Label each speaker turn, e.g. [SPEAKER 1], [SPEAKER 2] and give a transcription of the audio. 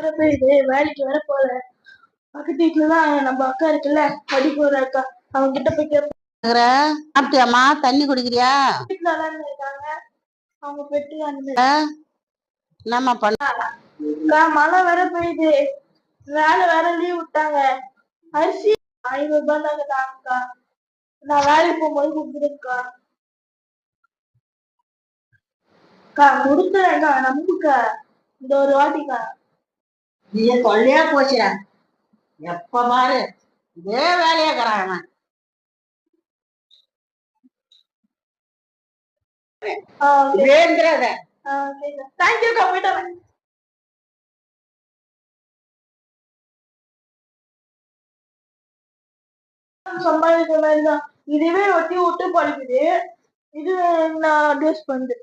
[SPEAKER 1] வர போயிது வேலைக்கு வர போல. பக்கத்து வீட்டுல தான் நம்ம அக்கா இருக்குல்ல படிக்க ஒரு அக்கா அவங்க கிட்ட போய்
[SPEAKER 2] சாப்பிட்டியாம்மா? தண்ணி குடிக்கிறியா?
[SPEAKER 1] வீட்டுல இருக்காங்க. அவங்க பெட்டு?
[SPEAKER 2] என்னம்மா பண்ண
[SPEAKER 1] மழை வர பெய்யுது. வேலை வேற லீவ் விட்டாங்க. அரிசி ஐநூறு ரூபாய் தாங்க தாங்கக்கா. நான் வேலைக்கு போகும்போது கொடுத்துருக்கா அக்கா கொடுத்துறேன்க்கா நம்புக்கா இந்த ஒரு வாட்டிக்கா.
[SPEAKER 2] நீ தொல்லையா போச்சுடா எப்ப பாரு? இதே வேலையா
[SPEAKER 1] தேங்க்யூக்கா போயிட்டு வரேன் சம்பாதிக்கிற மாதிரி தான் இதுவே ஒட்டி விட்டு படிக்குது இது நான் அட்வைஸ் பண்ணுது